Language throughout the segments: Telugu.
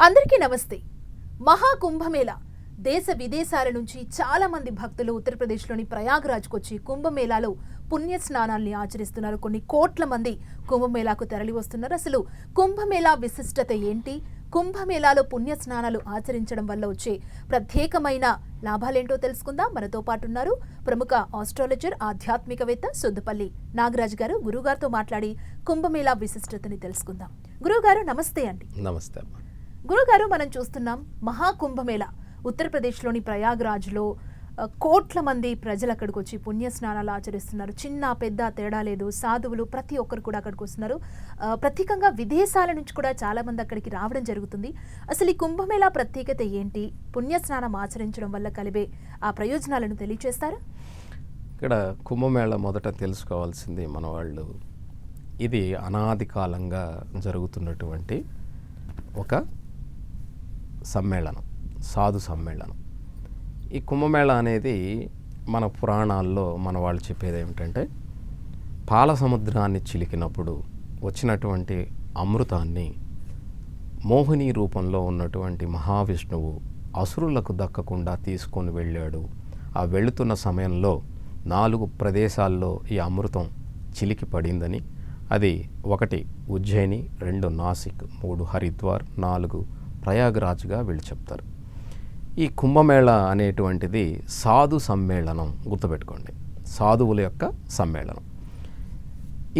అందరికీ నమస్తే. మహాకుంభమేళ. దేశ విదేశాల నుంచి చాలా మంది భక్తులు ఉత్తరప్రదేశ్లోని ప్రయాగ్రాజ్కు వచ్చి కుంభమేళాలో పుణ్య స్నానాల్ని ఆచరిస్తున్నారు. కొన్ని కోట్ల మంది కుంభమేళాకు తరలి వస్తున్నారు అసలు కుంభమేళా విశిష్టత ఏంటి? కుంభమేళాలో పుణ్య స్నానాలు ఆచరించడం వల్ల వచ్చే ప్రత్యేకమైన లాభాలేంటో తెలుసుకుందాం. మనతో పాటు ఉన్నారు ప్రముఖ ఆస్ట్రాలజర్ ఆధ్యాత్మికవేత్త సుద్దపల్లి నాగరాజు గారు. గురుగారితో మాట్లాడి కుంభమేళా విశిష్టతని తెలుసుకుందాం. గురుగారు నమస్తే అండి. నమస్తే గురుగారు మనం చూస్తున్నాం మహాకుంభమేళ. ఉత్తరప్రదేశ్లోని ప్రయాగ్రాజ్లో కోట్ల మంది ప్రజలు అక్కడికి వచ్చి పుణ్య స్నానాలు ఆచరిస్తున్నారు. చిన్న పెద్ద తేడా లేదు. సాధువులు ప్రతి ఒక్కరు కూడా అక్కడికి వస్తున్నారు ప్రత్యేకంగా విదేశాల నుంచి కూడా చాలామంది అక్కడికి రావడం జరుగుతుంది. అసలు ఈ కుంభమేళా ప్రత్యేకత ఏంటి? పుణ్య స్నానం ఆచరించడం వల్ల కలిగే ఆ ప్రయోజనాలను తెలియచేస్తారు? ఇక్కడ కుంభమేళ మొదట తెలుసుకోవాల్సింది మన వాళ్ళు ఇది అనాది కాలంగా జరుగుతున్నటువంటి ఒక సమ్మేళనం సాధు సమ్మేళనం. ఈ కుంభమేళ అనేది మన పురాణాల్లో మన వాళ్ళు చెప్పేది ఏమిటంటే పాల సముద్రాన్ని చిలికినప్పుడు వచ్చినటువంటి అమృతాన్ని మోహిని రూపంలో ఉన్నటువంటి మహావిష్ణువు అసురులకు దక్కకుండా తీసుకొని వెళ్ళాడు. ఆ వెళుతున్న సమయంలో నాలుగు ప్రదేశాల్లో ఈ అమృతం చిలికి పడిందని అది ఒకటి ఉజ్జయిని రెండు నాసిక్ మూడు హరిద్వార్ నాలుగు ప్రయాగ్రాజ్గా వీళ్ళు చెప్తారు. ఈ కుంభమేళ అనేటువంటిది సాధు సమ్మేళనం గుర్తుపెట్టుకోండి. సాధువుల యొక్క సమ్మేళనం.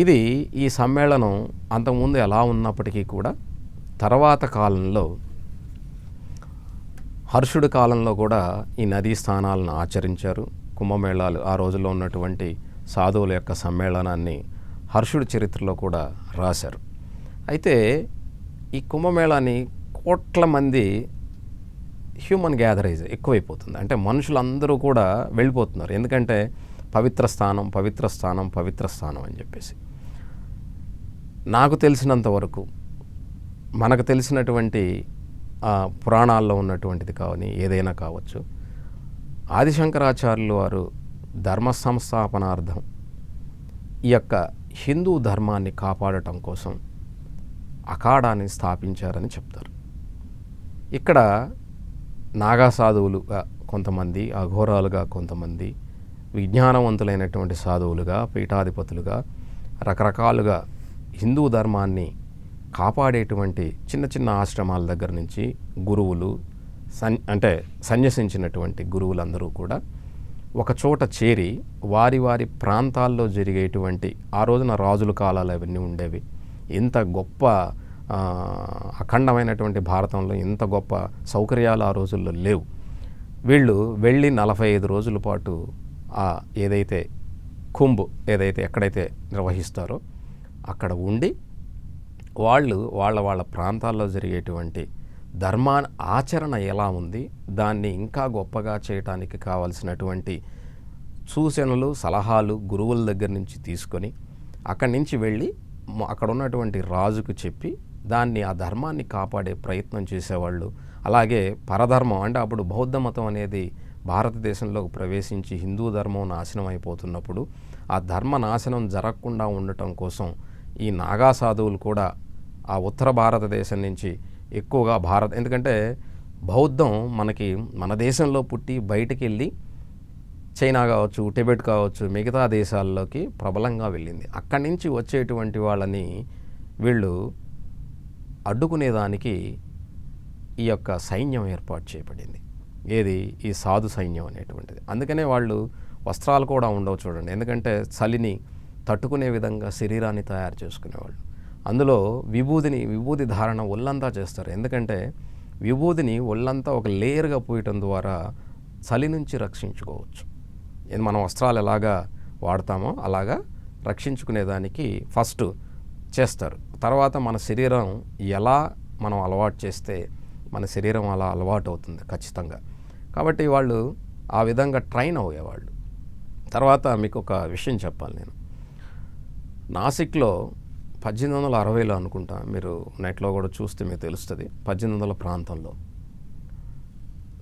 ఇది ఈ సమ్మేళనం అంతకుముందు ఎలా ఉన్నప్పటికీ కూడా తర్వాత కాలంలో హర్షుడి కాలంలో కూడా ఈ నదీ స్థానాలను ఆచరించారు. కుంభమేళాలు ఆ రోజుల్లో ఉన్నటువంటి సాధువుల యొక్క సమ్మేళనాన్ని హర్షుడి చరిత్రలో కూడా రాశారు. అయితే ఈ కుంభమేళాన్ని కోట్ల మంది హ్యూమన్ గ్యాదరైజ్ ఎక్కువైపోతుంది. అంటే మనుషులందరూ కూడా వెళ్ళిపోతున్నారు. ఎందుకంటే పవిత్ర స్థానం పవిత్ర స్థానం పవిత్ర స్థానం అని చెప్పేసి. నాకు తెలిసినంత వరకు మనకు తెలిసినటువంటి పురాణాల్లో ఉన్నటువంటిది కావని ఏదైనా కావచ్చు. ఆదిశంకరాచార్యులు వారు ధర్మ సంస్థాపనార్థం ఈ యొక్క హిందూ ధర్మాన్ని కాపాడటం కోసం అఖాడాన్ని స్థాపించారని చెప్తారు. ఇక్కడ నాగా సాధువులుగా కొంతమంది అఘోరాలుగా కొంతమంది విజ్ఞానవంతులైనటువంటి సాధువులుగా పీఠాధిపతులుగా రకరకాలుగా హిందూ ధర్మాన్ని కాపాడేటువంటి చిన్న చిన్న ఆశ్రమాల దగ్గర నుంచి గురువులు సన్ అంటే సన్యసించినటువంటి గురువులందరూ కూడా ఒక చోట చేరి వారి వారి ప్రాంతాల్లో జరిగేటువంటి ఆ రోజున రాజుల కాలాలు అవన్నీ ఉండేవి. ఇంత గొప్ప అఖండమైనటువంటి భారతంలో ఇంత గొప్ప సౌకర్యాలు ఆ రోజుల్లో లేవు. వీళ్ళు వెళ్ళి నలభై ఐదు రోజుల పాటు ఆ ఏదైతే కుంభ్ ఏదైతే ఎక్కడైతే నిర్వహిస్తారో అక్కడ ఉండి వాళ్ళు వాళ్ళ వాళ్ళ ప్రాంతాల్లో జరిగేటువంటి ధర్మా ఆచరణ ఎలా ఉంది దాన్ని ఇంకా గొప్పగా చేయటానికి కావలసినటువంటి సూచనలు సలహాలు గురువుల దగ్గర నుంచి తీసుకొని అక్కడి నుంచి వెళ్ళి అక్కడ ఉన్నటువంటి రాజుకు చెప్పి దాన్ని ఆ ధర్మాన్ని కాపాడే ప్రయత్నం చేసేవాళ్ళు. అలాగే పరధర్మం అంటే అప్పుడు బౌద్ధ మతం అనేది భారతదేశంలోకి ప్రవేశించి హిందూ ధర్మం నాశనం అయిపోతున్నప్పుడు ఆ ధర్మ నాశనం జరగకుండా ఉండటం కోసం ఈ నాగా సాధువులు కూడా ఆ ఉత్తర భారతదేశం నుంచి ఎక్కువగా భారత్ ఎందుకంటే బౌద్ధం మనకి మన దేశంలో పుట్టి బయటికి వెళ్ళి చైనా కావచ్చు టిబెట్ కావచ్చు మిగతా దేశాల్లోకి ప్రబలంగా వెళ్ళింది. అక్కడి నుంచి వచ్చేటువంటి వాళ్ళని వీళ్ళు అడ్డుకునేదానికి ఈ యొక్క సైన్యం ఏర్పాటు చేయబడింది. ఏది? ఈ సాధు సైన్యం అనేటువంటిది. అందుకనే వాళ్ళు వస్త్రాలు కూడా ఉండవు చూడండి. ఎందుకంటే చలిని తట్టుకునే విధంగా శరీరాన్ని తయారు చేసుకునేవాళ్ళు. అందులో విభూదిని విభూది ధారణ ఒళ్ళంతా చేస్తారు. ఎందుకంటే విభూదిని ఒళ్ళంతా ఒక లేయర్గా పోయటం ద్వారా చలి నుంచి రక్షించుకోవచ్చు. మనం వస్త్రాలు ఎలాగా వాడతామో అలాగా రక్షించుకునేదానికి ఫస్ట్ చేస్తారు. తర్వాత మన శరీరం ఎలా మనం అలవాటు చేస్తే మన శరీరం అలా అలవాటు అవుతుంది ఖచ్చితంగా. కాబట్టి వాళ్ళు ఆ విధంగా ట్రైన్ అయ్యేవాళ్ళు. తర్వాత మీకు ఒక విషయం చెప్పాలి నేను. నాసిక్లో పద్దెనిమిది వందల అరవైలో అనుకుంటా మీరు నెట్లో కూడా చూస్తే మీకు తెలుస్తుంది పద్దెనిమిది వందల ప్రాంతంలో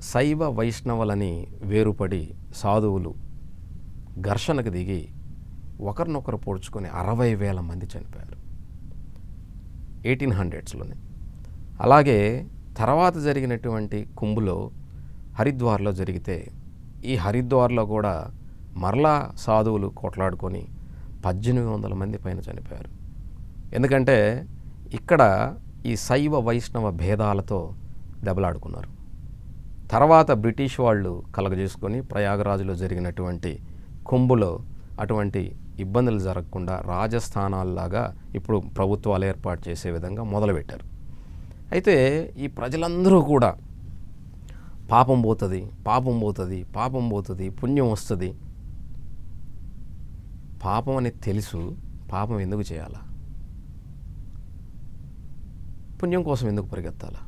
శైవ వైష్ణవులని వేరుపడి సాధువులు ఘర్షణకు దిగి ఒకరినొకరు పోడ్చుకొని అరవై వేల మంది చనిపోయారు. ఎయిటీన్ హండ్రెడ్స్లోనే. అలాగే తర్వాత జరిగినటువంటి కుంభులో హరిద్వార్లో జరిగితే ఈ హరిద్వార్లో కూడా మరలా సాధువులు కొట్లాడుకొని పద్దెనిమిది వందల మంది పైన చనిపోయారు. ఎందుకంటే ఇక్కడ ఈ శైవ వైష్ణవ భేదాలతో దెబ్బలాడుకున్నారు. తర్వాత బ్రిటిష్ వాళ్ళు కలగజేసుకొని ప్రయాగరాజులో జరిగినటువంటి కుంభులో అటువంటి ఇబ్బందులు జరగకుండా రాజస్థానాల్లాగా ఇప్పుడు ప్రభుత్వాలు ఏర్పాటు చేసే విధంగా మొదలుపెట్టారు. అయితే ఈ ప్రజలందరూ కూడా పాపం పోతుంది పాపం పోతుంది పాపం పోతుంది పుణ్యం వస్తుంది. పాపం అని తెలుసు పాపం ఎందుకు చేయాలా? పుణ్యం కోసం ఎందుకు పరిగెత్తాలా?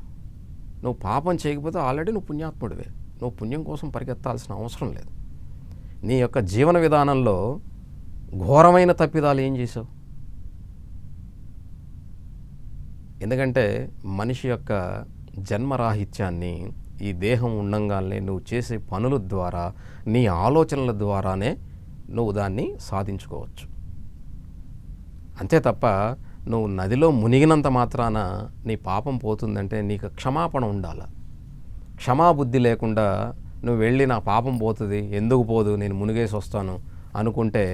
నువ్వు పాపం చేయకపోతే ఆల్రెడీ నువ్వు పుణ్యాత్ముడివే. నువ్వు పుణ్యం కోసం పరిగెత్తాల్సిన అవసరం లేదు. నీ యొక్క జీవన విధానంలో ఘోరమైన తప్పిదాలు ఏం చేసావు ఎందుకంటే మనిషి యొక్క జన్మరాహిత్యాన్ని ఈ దేహం ఉండంగానే నువ్వు చేసే పనుల ద్వారా నీ ఆలోచనల ద్వారానే నువ్వు దాన్ని సాధించుకోవచ్చు. అంతే తప్ప నువ్వు నదిలో మునిగినంత మాత్రాన నీ పాపం పోతుందంటే నీకు క్షమాపణ ఉండాలి? క్షమాబుద్ధి లేకుండా నువ్వు వెళ్ళి నా పాపం పోతుంది ఎందుకు పోదు నేను మునిగేసి వస్తాను అనుకుంటే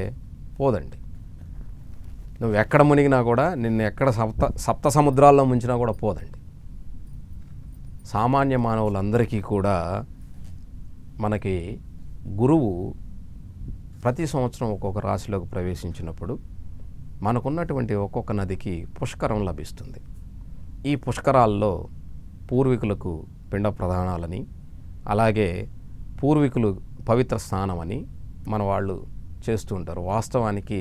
పోదండి. నువ్వు ఎక్కడ మునిగినా కూడా నిన్ను ఎక్కడ సప్త సప్త సముద్రాల్లో ముంచినా కూడా పోదండి. సామాన్య మానవులందరికీ కూడా మనకి గురువు ప్రతి సంవత్సరం ఒక్కొక్క రాశిలోకి ప్రవేశించినప్పుడు మనకున్నటువంటి ఒక్కొక్క నదికి పుష్కరం లభిస్తుంది. ఈ పుష్కరాల్లో పూర్వీకులకు పిండ ప్రధానాలని అలాగే పూర్వీకులు పవిత్ర స్థానమని మన వాళ్ళు చేస్తూ ఉంటారు. వాస్తవానికి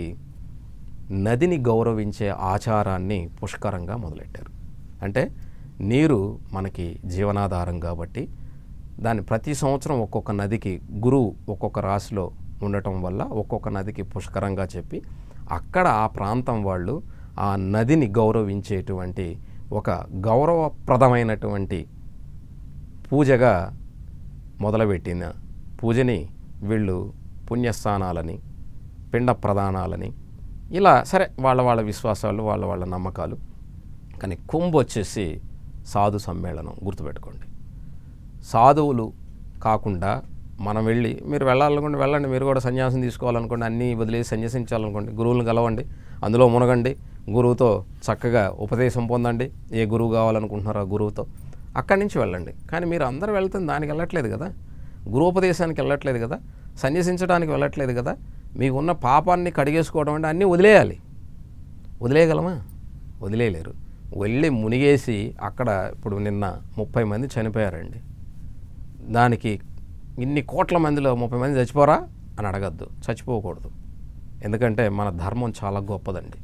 నదిని గౌరవించే ఆచారాన్ని పుష్కరంగా మొదలెట్టారు. అంటే నీరు మనకి జీవనాధారం కాబట్టి దాన్ని ప్రతి సంవత్సరం ఒక్కొక్క నదికి గురువు ఒక్కొక్క రాశిలో ఉండటం వల్ల ఒక్కొక్క నదికి పుష్కరంగా చెప్పి అక్కడ ఆ ప్రాంతం వాళ్ళు ఆ నదిని గౌరవించేటువంటి ఒక గౌరవప్రదమైనటువంటి పూజగా మొదలుపెట్టిన పూజని వీళ్ళు పుణ్యస్థానాలని పిండ ప్రదానాలని ఇలా సరే వాళ్ళ వాళ్ళ విశ్వాసాలు వాళ్ళ వాళ్ళ నమ్మకాలు. కానీ కుంభ్ వచ్చేసి సాధు సమ్మేళనం గుర్తుపెట్టుకోండి. సాధువులు కాకుండా మనం వెళ్ళి మీరు వెళ్ళాలనుకోండి వెళ్ళండి మీరు కూడా సన్యాసం తీసుకోవాలనుకోండి అన్నీ వదిలేసి సన్యాసించాలనుకోండి గురువులను కలవండి అందులో మునగండి గురువుతో చక్కగా ఉపదేశం పొందండి ఏ గురువు కావాలనుకుంటున్నారో ఆ గురువుతో అక్కడి నుంచి వెళ్ళండి. కానీ మీరు అందరూ వెళ్తుంది దానికి వెళ్ళట్లేదు కదా. గురువుపదేశానికి వెళ్ళట్లేదు కదా. సన్యసించడానికి వెళ్ళట్లేదు కదా. మీకున్న పాపాన్ని కడిగేసుకోవడం అంటే అన్నీ వదిలేయాలి. వదిలేయగలమా? వదిలేయలేరు. వెళ్ళి మునిగేసి అక్కడ ఇప్పుడు నిన్న ముప్పై మంది చనిపోయారండి. దానికి ఇన్ని కోట్ల మందిలో ముప్పై మంది చచ్చిపోరా అని అడగద్దు. చచ్చిపోకూడదు. ఎందుకంటే మన ధర్మం చాలా గొప్పదండి.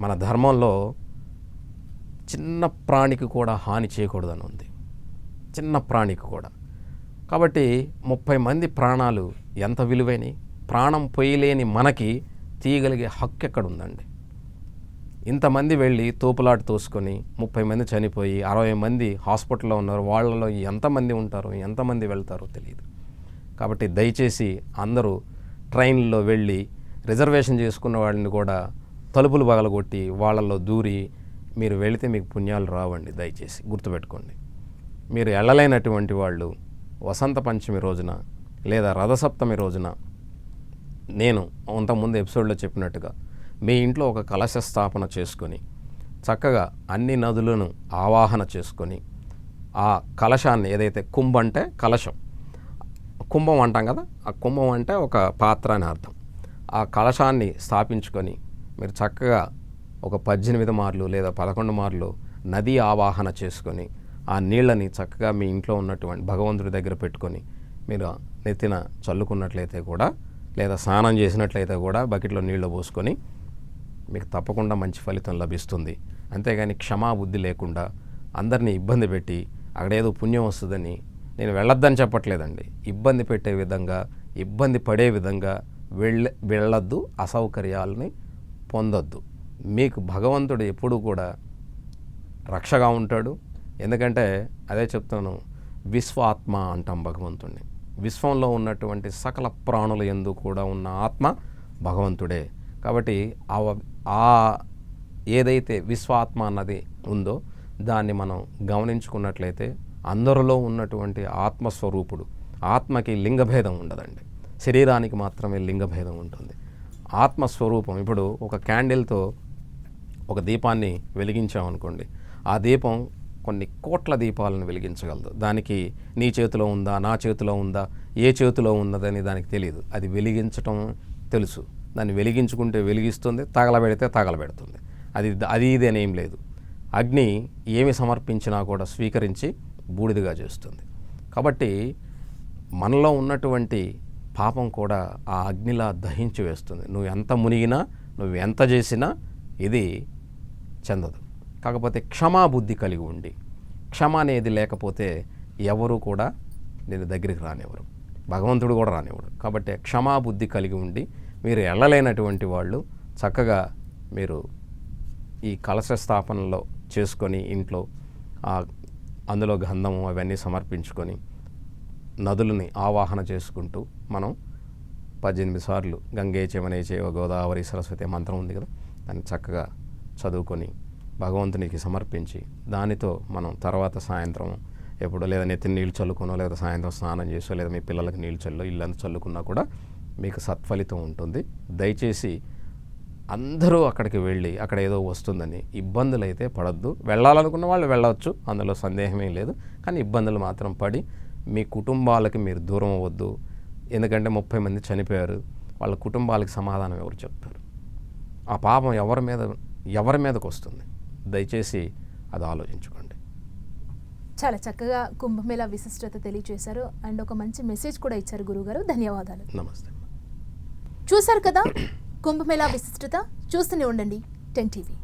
మన ధర్మంలో చిన్న ప్రాణికి కూడా హాని చేయకూడదని ఉంది. చిన్న ప్రాణికి కూడా. కాబట్టి ముప్పై మంది ప్రాణాలు ఎంత విలువైనవి ప్రాణం పొయ్యలేని మనకి తీయగలిగే హక్కు ఎక్కడుందండి? ఇంతమంది వెళ్ళి తోపులాట తోసుకొని ముప్పై మంది చనిపోయి అరవై మంది హాస్పిటల్లో ఉన్నారు. వాళ్ళలో ఎంతమంది ఉంటారో ఎంతమంది వెళ్తారో తెలియదు కాబట్టి దయచేసి అందరూ ట్రైన్లో వెళ్ళి రిజర్వేషన్ చేసుకున్న వాళ్ళని కూడా తలుపులు పగలగొట్టి వాళ్ళల్లో దూరి మీరు వెళితే మీకు పుణ్యాలు రావండి. దయచేసి గుర్తుపెట్టుకోండి. మీరు వెళ్ళలేనటువంటి వాళ్ళు వసంత పంచమి రోజున లేదా రథసప్తమి రోజున నేను అంతకుముందు ఎపిసోడ్లో చెప్పినట్టుగా మీ ఇంట్లో ఒక కలశ స్థాపన చేసుకొని చక్కగా అన్ని నదులను ఆవాహన చేసుకొని ఆ కలశాన్ని ఏదైతే కుంభ అంటే కలశం కుంభం అంటాం కదా ఆ కుంభం అంటే ఒక పాత్ర అని అర్థం. ఆ కలశాన్ని స్థాపించుకొని మీరు చక్కగా ఒక పద్దెనిమిది మార్లు లేదా పదకొండు మార్లు నది ఆవాహన చేసుకొని ఆ నీళ్ళని చక్కగా మీ ఇంట్లో ఉన్నటువంటి భగవంతుడి దగ్గర పెట్టుకొని మీరు నెత్తిన చల్లుకున్నట్లయితే కూడా లేదా స్నానం చేసినట్లయితే కూడా బకెట్లో నీళ్ళు పోసుకొని మీకు తప్పకుండా మంచి ఫలితం లభిస్తుంది. అంతేగాని క్షమాబుద్ధి లేకుండా అందరినీ ఇబ్బంది పెట్టి అక్కడేదో పుణ్యం వస్తుందని నేను వెళ్ళొద్దని చెప్పట్లేదండి. ఇబ్బంది పెట్టే విధంగా ఇబ్బంది పడే విధంగా వెళ్ళ వెళ్ళొద్దు అసౌకర్యాలని పొందొద్దు. మీకు భగవంతుడు ఎప్పుడూ కూడా రక్షగా ఉంటాడు. ఎందుకంటే అదే చెప్తాను విశ్వాత్మ అంటాం భగవంతుడిని విశ్వంలో ఉన్నటువంటి సకల ప్రాణుల ఎందు కూడా ఉన్న ఆత్మ భగవంతుడే. కాబట్టి ఆ ఆ ఏదైతే విశ్వాత్మ అన్నది ఉందో దాన్ని మనం గమనించుకున్నట్లయితే అందరిలో ఉన్నటువంటి ఆత్మస్వరూపుడు ఆత్మకి లింగభేదం ఉండదండి. శరీరానికి మాత్రమే లింగభేదం ఉంటుంది. ఆత్మస్వరూపం ఇప్పుడు ఒక క్యాండిల్తో ఒక దీపాన్ని వెలిగించామనుకోండి ఆ దీపం కొన్ని కోట్ల దీపాలను వెలిగించగలదు. దానికి నీ చేతిలో ఉందా నా చేతిలో ఉందా ఏ చేతిలో ఉన్నదని దానికి తెలియదు అది వెలిగించటం తెలుసు. దాన్ని వెలిగించుకుంటే వెలిగిస్తుంది తగలబెడితే తగలబెడుతుంది. అది అది ఇది అని ఏం లేదు. అగ్ని ఏమి సమర్పించినా కూడా స్వీకరించి బూడిదగా చేస్తుంది. కాబట్టి మనలో ఉన్నటువంటి పాపం కూడా ఆ అగ్నిలా దహించి వేస్తుంది. నువ్వు ఎంత మునిగినా నువ్వు ఎంత చేసినా ఇది చెందదు. కాకపోతే క్షమాబుద్ధి కలిగి ఉండి క్షమ అనేది లేకపోతే ఎవరు కూడా నేను దగ్గరికి రానివ్వరు. భగవంతుడు కూడా రానివ్వడు. కాబట్టి క్షమాబుద్ధి కలిగి ఉండి మీరు వెళ్ళలేనటువంటి వాళ్ళు చక్కగా మీరు ఈ కలశ స్థాపనలో చేసుకొని ఇంట్లో అందులో గంధము అవన్నీ సమర్పించుకొని నదులని ఆవాహన చేసుకుంటూ మనం పద్దెనిమిది సార్లు గంగే చెమనే చేవ గోదావరి సరస్వతి మంత్రం ఉంది కదా దాన్ని చక్కగా చదువుకొని భగవంతునికి సమర్పించి దానితో మనం తర్వాత సాయంత్రం ఎప్పుడు లేదా నెత్తిన నీళ్ళు చల్లుకునో లేదా సాయంత్రం స్నానం చేసో లేదా మీ పిల్లలకు నీళ్ళు చల్లు ఇల్లంతా చల్లుకున్నా కూడా మీకు సత్ఫలితం ఉంటుంది. దయచేసి అందరూ అక్కడికి వెళ్ళి అక్కడ ఏదో వస్తుందని ఇబ్బందులు అయితే పడద్దు. వెళ్ళాలనుకున్న వాళ్ళు వెళ్ళవచ్చు అందులో సందేహమేం లేదు. కానీ ఇబ్బందులు మాత్రం పడి మీ కుటుంబాలకి మీరు దూరం అవ్వద్దు. ఎందుకంటే ముప్పై మంది చనిపోయారు వాళ్ళ కుటుంబాలకి సమాధానం ఎవరు చెప్తారు? ఆ పాపం ఎవరి మీద ఎవరి మీదకి వస్తుంది దయచేసి అది ఆలోచించుకోండి. చాలా చక్కగా కుంభమేళా విశిష్టత తెలియజేశారు అండ్ ఒక మంచి మెసేజ్ కూడా ఇచ్చారు గురుగారు. ధన్యవాదాలు. నమస్తే. చూశారు కదా? కుంభమేళా విశిష్టత? చూస్తూనే ఉండండి. Ten TV